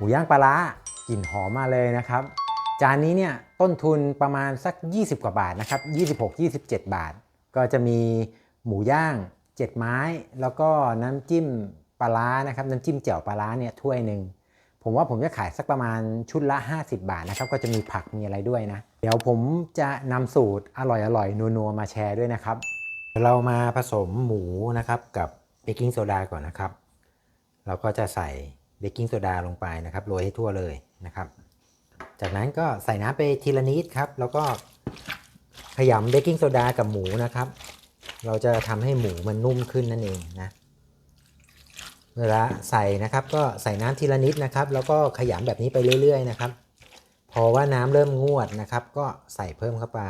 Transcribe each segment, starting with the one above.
หมูย่างปลาร้ากลิ่นหอมมาเลยนะครับ จานนี้เนี่ยต้นทุนประมาณสัก 20 กว่าบาทนะครับ 26-27 บาท ก็จะมีหมูย่าง 7 ไม้ แล้วก็น้ำจิ้มปลาร้านะครับน้ำจิ้มแจ่วปลาร้าเนี่ยถ้วยหนึ่งผมว่าผมจะขายสักประมาณชุดละ 50 บาทนะครับ ก็จะมีผักมีอะไรด้วยนะ เดี๋ยวผมจะนำสูตรอร่อยๆนัวๆมาแชร์ด้วยนะครับ เรามาผสมหมูนะครับกับเบกกิ้งโซดาก่อนนะครับ เราก็จะใส่ เบกกิ้งโซดาลงไปนะครับโรยให้ทั่วเลยนะครับ จากนั้นก็ใส่น้ำไปทีละนิดครับ แล้วก็ขยำเบกกิ้งโซดากับหมูนะครับ เราจะทำให้หมูมันนุ่มขึ้นนั่นเองนะเวลาใส่นะครับก็ใส่น้ำทีละนิดนะครับ แล้วก็ขยำแบบนี้ไปเรื่อย ๆ นะครับพอว่าน้ำเริ่มงวดนะครับ ก็ใส่เพิ่มเข้าไป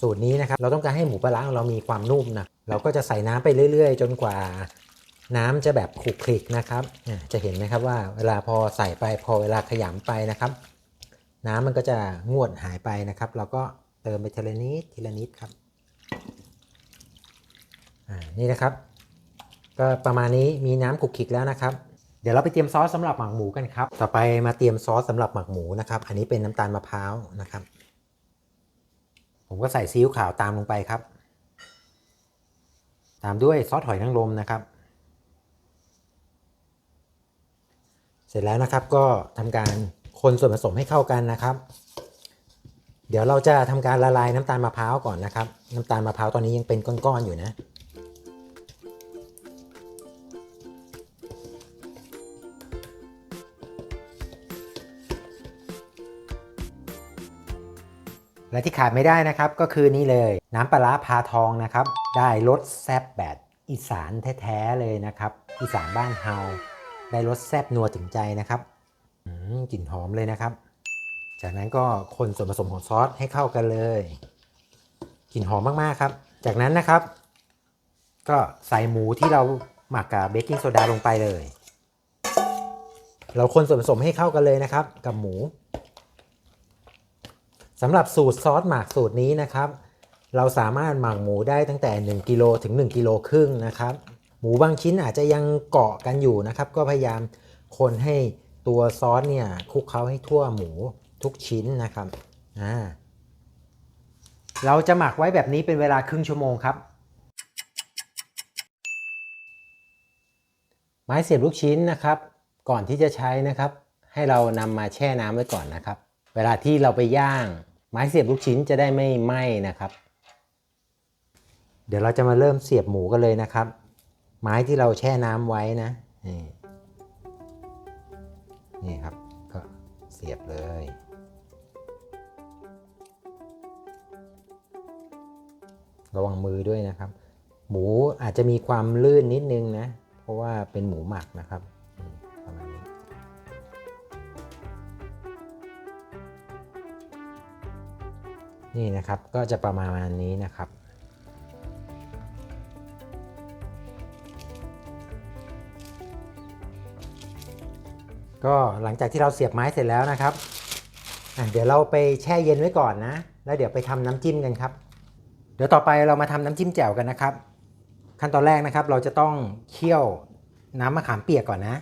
สูตรนี้นะครับ เราต้องการให้หมูปลาร้าของเรามีความนุ่มนะเราก็จะใส่น้ำไปเรื่อย ๆ จนกว่า น้ำจะแบบขลุกคลิกนะครับ จะเห็นไหมครับว่าเวลาพอใส่ไปพอเวลาขยำไปนะครับ น้ำมันก็จะงวดหายไปนะครับ เราก็เติมไปทีละนิดทีละนิดครับอ่านี่นะครับ ก็ประมาณนี้มีน้ำขลุกคลิกแล้วนะครับ เดี๋ยวเราไปเตรียมซอสสำหรับหมักหมูกันครับ ต่อไปมาเตรียมซอสสำหรับหมักหมูนะครับ อันนี้เป็นน้ำตาลมะพร้าวนะครับ ผมก็ใส่ซีอิ๊วขาวตามลงไปครับ ตามด้วยซอสหอยนางรมนะครับ สร็จแล้วนะครับก็ทำการคนส่วนผสมให้เข้ากันนะครับ เดี๋ยวเราจะทำการละลายน้ำตาลมะพร้าวก่อนนะครับ น้ำตาลมะพร้าวตอนนี้ยังเป็นก้อนๆอยู่นะ และที่ขาดไม่ได้นะครับก็คือนี่เลย น้ำปลาพาทองนะครับ ได้รสแซ่บแบบอีสานแท้ๆเลยนะครับ อีสานบ้านเฮา ได้รสแซ่บนัวถึงใจนะครับกลิ่นหอมเลยนะครับ จากนั้นก็คนส่วนผสมของซอสให้เข้ากันเลยกลิ่นหอมมากๆครับ จากนั้นนะครับ ก็ใส่หมูที่เราหมักกับเบกกิ้งโซดาลงไปเลย เราคนส่วนผสมให้เข้ากันเลยนะครับ กับหมูสำหรับสูตรซอสหมักสูตรนี้นะครับ เราสามารถหมักหมูได้ตั้งแต่ 1กิโลถึง 1กิโลครึ่งนะครับ มูบางชิ้นอาจจะยังเกาะกันอยู่นะครับ ก็พยายามคนให้ตัวซอสเนี่ยคลุกเคล้าให้ทั่วหมูทุกชิ้นนะครับอ่าเราจะหมักไว้แบบนี้เป็นเวลาครึ่งชั่วโมงครับ ไม้เสียบลูกชิ้นนะครับ ก่อนที่จะใช้นะครับ ให้เรานำมาแช่น้ำไว้ก่อนนะครับ เวลาที่เราไปย่าง ไม้เสียบลูกชิ้นจะได้ไม่ไหม้นะครับ เดี๋ยวเราจะมาเริ่มเสียบหมูกันเลยนะครับ ไม้ที่เราแช่น้ำไว้นะ นี่นี่ครับ ก็เสียบเลย ระวังมือด้วยนะครับ หมูอาจจะมีความลื่นนิดนึงนะ เพราะว่าเป็นหมูหมักนะครับประมาณนี้นี่นะครับก็จะประมาณนี้นะครับ ก็หลังจากที่เราเสียบไม้เสร็จแล้วนะครับเดี๋ยวเราไปแช่เย็นไว้ก่อนนะ แล้วเดี๋ยวไปทำน้ำจิ้มกันครับ เดี๋ยวต่อไปเรามาทำน้ำจิ้มแจ่วกันนะครับ ขั้นตอนแรกนะครับ เราจะต้องเคี่ยวน้ำมะขามเปียกก่อนนะ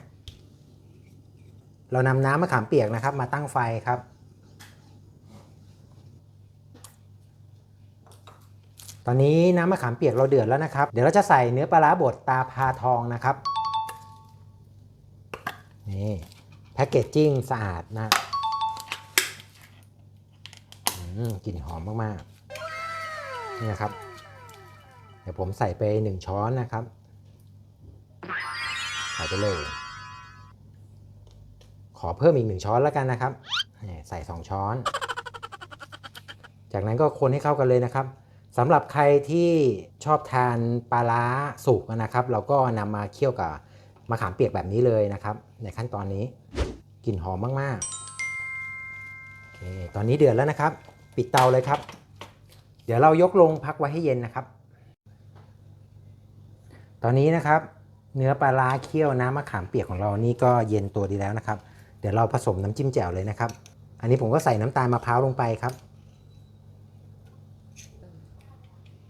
เรานำน้ำมะขามเปียกนะครับ มาตั้งไฟครับ ตอนนี้น้ำมะขามเปียกเราเดือดแล้วนะครับ เดี๋ยวเราจะใส่เนื้อปลาร้าบดตาพาทองนะครับ นี่ พ็กเกจจิ้งสะอาดนะกลิ่นหอมมากๆนี่นะครับ เดี๋ยวผมใส่ไป1ช้อนนะครับใส่ไปเลย ขอเพิ่มอีก1ช้อนแล้วกันนะครับนี่ส่2ช้อน จากนั้นก็คนให้เข้ากันเลยนะครับสำหรับใครที่ชอบทานปลาร้าสุกนะครับ เราก็นำมาเคี่ยวกับมะขามเปียกแบบนี้เลยนะครับ ในขั้นตอนนี้ กลิ่นหอมมากๆโอเคตอนนี้เดือดแล้วนะครับ ปิดเตาเลยครับ เดี๋ยวเรายกลงพักไว้ให้เย็นนะครับ ตอนนี้นะครับ เนื้อปลาร้าเคี่ยวน้ำมะขามเปียกของเรานี่ก็เย็นตัวดีแล้วนะครับ เดี๋ยวเราผสมน้ำจิ้มแจ่วเลยนะครับ อันนี้ผมก็ใส่น้ำตาลมะพร้าวลงไปครับ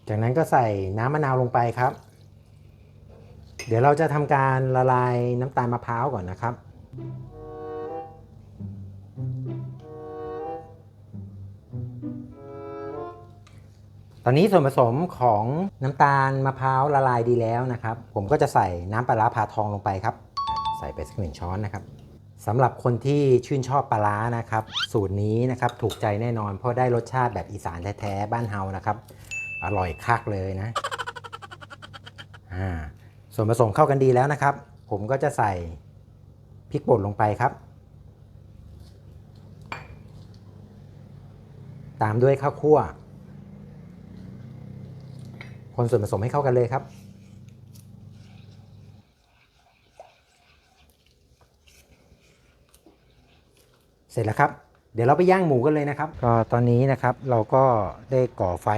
จากนั้นก็ใส่น้ำมะนาวลงไปครับเดี๋ยวเราจะทำการละลายน้ำตาลมะพร้าวก่อนนะครับ ตอนนี้ส่วนผสมของน้ำตาลมะพร้าวละลายดีแล้วนะครับ ผมก็จะใส่น้ำปลาร้าพาทองลงไปครับ ใส่ไปสักหนึ่งช้อนนะครับสำหรับคนที่ชื่นชอบปลาร้านะครับ สูตรนี้นะครับถูกใจแน่นอน เพราะได้รสชาติแบบอีสานแท้ๆบ้านเฮานะครับ อร่อยคักเลยนะส่วนผสมเข้ากันดีแล้วนะครับ ผมก็จะใส่พริกป่นลงไปครับ ตามด้วยข้าวคั่ว คนส่วนผสมให้เข้ากันเลยครับ เสร็จแล้วครับ เดี๋ยวเราไปย่างหมูกันเลยนะครับ ก็ตอนนี้นะครับเราก็ได้ก่อไฟ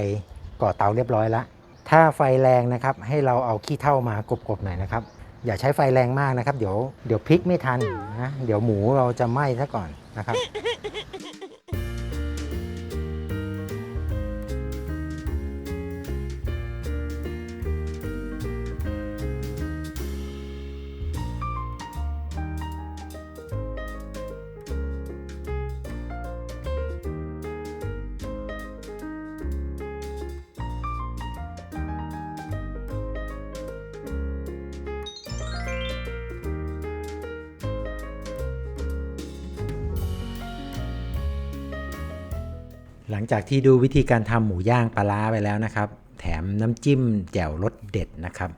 ก่อเตาเรียบร้อยแล้ว ถ้าไฟแรงนะครับให้เราเอาขี้เถ้ามากบๆหน่อยนะครับ อย่าใช้ไฟแรงมากนะครับ เดี๋ยวเดี๋ยวพลิกไม่ทันนะ เดี๋ยวหมูเราจะไหม้ซะก่อนนะครับ หลังจากที่ดูวิธีการทำหมูย่างปลาร้าไปแล้วนะครับ แถมน้ำจิ้มแจ่วรสเด็ดนะครับ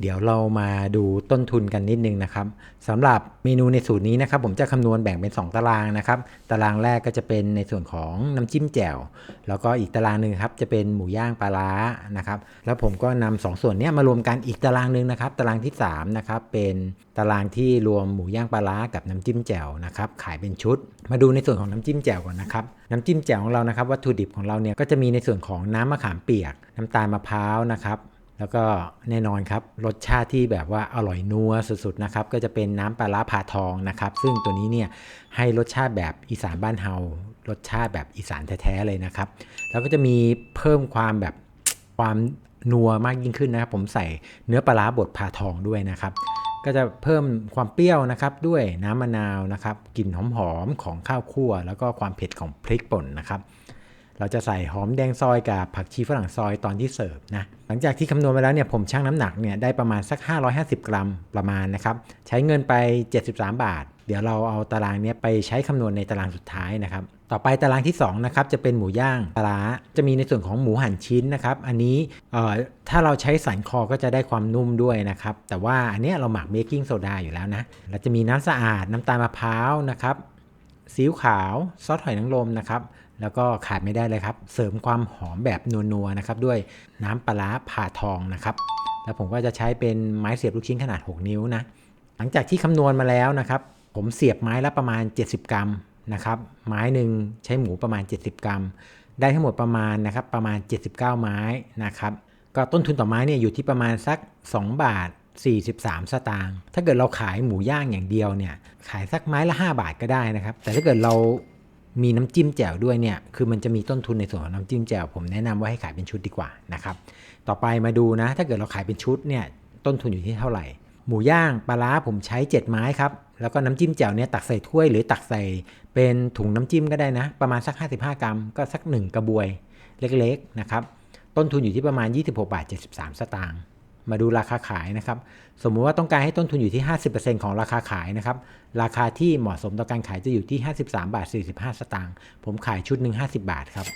เดี๋ยวเรามาดูต้นทุนกันนิดนึงนะครับสำหรับเมนูในสูตรนี้นะครับ ผมจะคำนวณแบ่งเป็น 2 ตารางนะครับ ตารางแรกก็จะเป็นในส่วนของน้ำจิ้มแจ่ว แล้วก็อีกตารางหนึ่งครับจะเป็นหมูย่างปลาร้านะครับ แล้วผมก็นำสองส่วนนี้มารวมกันอีกตารางหนึ่งนะครับ ตารางที่3นะครับเป็นตารางที่รวมหมูย่างปลาร้ากับน้ำจิ้มแจ่วนะครับ ขายเป็นชุด มาดูในส่วนของน้ำจิ้มแจ่วก่อนนะครับน้ำจิ้มแจ่วของเรานะครับวัตถุดิบของเราเนี่ยก็จะมีในส่วนของน้ำมะขามเปียก น้ำตาลมะพร้าวนะครับ แล้วก็แน่นอนครับรสชาติที่แบบว่าอร่อยนัวสุดๆนะครับก็จะเป็นน้ำปลาร้าผ่าทองนะครับ ซึ่งตัวนี้เนี่ยให้รสชาติแบบอีสานบ้านเฮารสชาติแบบอีสานแท้ๆเลยนะครับ แล้วก็จะมีเพิ่มความแบบความนัวมากยิ่งขึ้นนะครับ ผมใส่เนื้อปลาร้าบดผ่าทองด้วยนะครับ ก็จะเพิ่มความเปรี้ยวนะครับด้วยน้ำมะนาวนะครับกลิ่นหอมๆของข้าวคั่ว แล้วก็ความเผ็ดของพริกป่นนะครับ เราจะใส่หอมแดงซอยกับผักชีฝรั่งซอยตอนที่เสิร์ฟนะ หลังจากที่คำนวณไปแล้วเนี่ยผมชั่งน้ำหนักเนี่ยได้ประมาณสัก 550 กรัมประมาณนะครับ ใช้เงินไป 73 บาท เดี๋ยวเราเอาตารางเนี้ยไปใช้คำนวณในตารางสุดท้ายนะครับ ต่อไปตารางที่2นะครับจะเป็นหมูย่างปลาจะมีในส่วนของหมูหั่นชิ้นนะครับ อันนี้เอ่อถ้าเราใช้สันคอก็จะได้ความนุ่มด้วยนะครับ แต่ว่าอันเนี้ยเราหมักเบกกิ้งโซดาอยู่แล้วนะ เราจะมีน้ำสะอาดน้ำตาลมะพร้าวนะครับซีอิ๊วขาวซอสหอยนางรมนะครับ แล้วก็ขาดไม่ได้เลยครับ เสริมความหอมแบบนัวๆนะครับด้วยน้ำปลาผ่าทองนะครับ แล้วผมก็จะใช้เป็นไม้เสียบลูกชิ้นขนาด 6 นิ้วนะ หลังจากที่คำนวณมาแล้วนะครับ ผมเสียบไม้ละประมาณ 70 กรัมนะครับ ไม้หนึ่งใช้หมูประมาณ 70 กรัม ได้ทั้งหมดประมาณนะครับประมาณ 79 ไม้นะครับ ก็ต้นทุนต่อไม้เนี่ยอยู่ที่ประมาณสัก 2 บาท43 สตางค์ ถ้าเกิดเราขายหมูย่างอย่างเดียวเนี่ย ขายสักไม้ละ 5 บาทก็ได้นะครับ แต่ถ้าเกิดเรา มีน้ำจิ้มแจ่วด้วยเนี่ยคือมันจะมีต้นทุนในส่วนของน้ำจิ้มแจ่วผมแนะนำว่าให้ขายเป็นชุดดีกว่านะครับต่อไปมาดูนะ ถ้าเกิดเราขายเป็นชุดเนี่ยต้นทุนอยู่ที่เท่าไหร่ หมูย่างปลาร้าผมใช้ 7 ไม้ครับแล้วก็น้ำจิ้มแจ่วเนี่ยตักใส่ถ้วยหรือตักใส่เป็นถุงน้ำจิ้มก็ได้นะ ประมาณสัก 55 กรัม ก็สัก 1 กระบวยเล็กๆนะครับต้นทุนอยู่ที่ประมาณ 26 บาท 73 สตางค์ มาดูราคาขายนะครับ สมมุติว่าต้องการให้ต้นทุนอยู่ที่ 50%ของราคาขายนะครับ ราคาที่เหมาะสมต่อการขายจะอยู่ที่ 53 บาท 45 สตางค์ ผมขายชุดหนึ่ง50 บาทครับ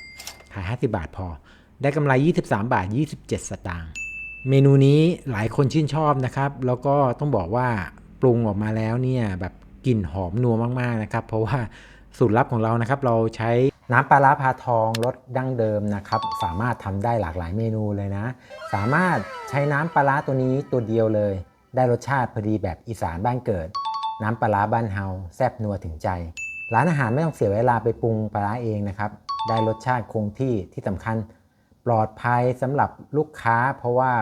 ขาย 50 บาทพอ ได้กำไร 23 บาท 27 สตางค์ เมนูนี้หลายคนชื่นชอบนะครับ แล้วก็ต้องบอกว่าปรุงออกมาแล้วเนี่ยแบบกลิ่นหอมนัวมากๆนะครับ เพราะว่า สูตรลับของเรานะครับ เราใช้น้ำปลาร้าพาทองรสดั้งเดิมนะครับ สามารถทำได้หลากหลายเมนูเลยนะ สามารถใช้น้ำปลาร้าตัวนี้ตัวเดียวเลย ได้รสชาติพอดีแบบอีสานบ้านเกิด น้ำปลาร้าบ้านเฮาแซ่บนัวถึงใจ ร้านอาหารไม่ต้องเสียเวลาไปปรุงปลาร้าเองนะครับ ได้รสชาติคงที่ที่สำคัญ ปลอดภัยสำหรับลูกค้า เพราะว่า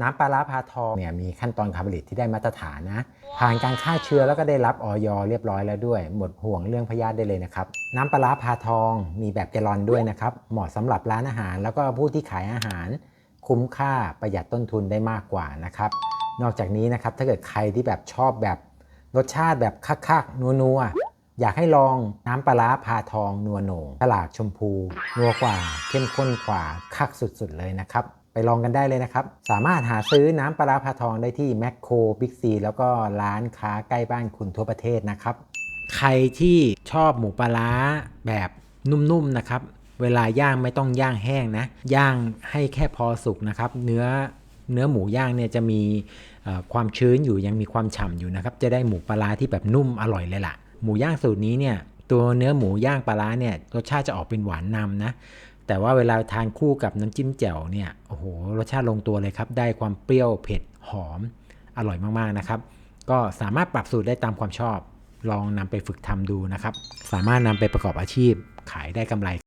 น้ำปลาร้าพาทองเนี่ยมีขั้นตอนการผลิตที่ได้มาตรฐานนะ ผ่านการฆ่าเชื้อแล้วก็ได้รับออยเรียบร้อยแล้วด้วย หมดห่วงเรื่องพยาธิได้เลยนะครับ น้ำปลาร้าพาทองมีแบบแกลอนด้วยนะครับ เหมาะสำหรับร้านอาหาร แล้วก็ผู้ที่ขายอาหาร คุ้มค่าประหยัดต้นทุนได้มากกว่านะครับ นอกจากนี้นะครับถ้าเกิดใครที่แบบชอบแบบรสชาติแบบคักๆนัวๆอยากให้ลองน้ำปลาร้าพาทองนัวโหน่งตลากชมพู นัวกว่าเข้มข้นกว่าคักสุดๆเลยนะครับ ไปลองกันได้เลยนะครับ สามารถหาซื้อน้ำปลาร้าพาทองได้ที่แมคโครบิ๊กซีแล้วก็ร้านค้าใกล้บ้านคุณทั่วประเทศนะครับ ใครที่ชอบหมูปลาแบบนุ่มๆนะครับ เวลาย่างไม่ต้องย่างแห้งนะ ย่างให้แค่พอสุกนะครับ เนื้อเนื้อหมูย่างเนี่ยจะมีความชื้นอยู่ยังมีความฉ่ำอยู่นะครับ จะได้หมูปลาที่แบบนุ่มอร่อยเลยล่ะ หมูย่างสูตรนี้เนี่ยตัวเนื้อหมูย่างปลาร้าเนี่ยรสชาติจะออกเป็นหวานนำนะ แต่ว่าเวลาทานคู่กับน้ำจิ้มแจ่วเนี่ยโอ้โหรสชาติลงตัวเลยครับ ได้ความเปรี้ยวเผ็ดหอมอร่อยมากๆนะครับ ก็สามารถปรับสูตรได้ตามความชอบ ลองนำไปฝึกทำดูนะครับ สามารถนำไปประกอบอาชีพขายได้กำไร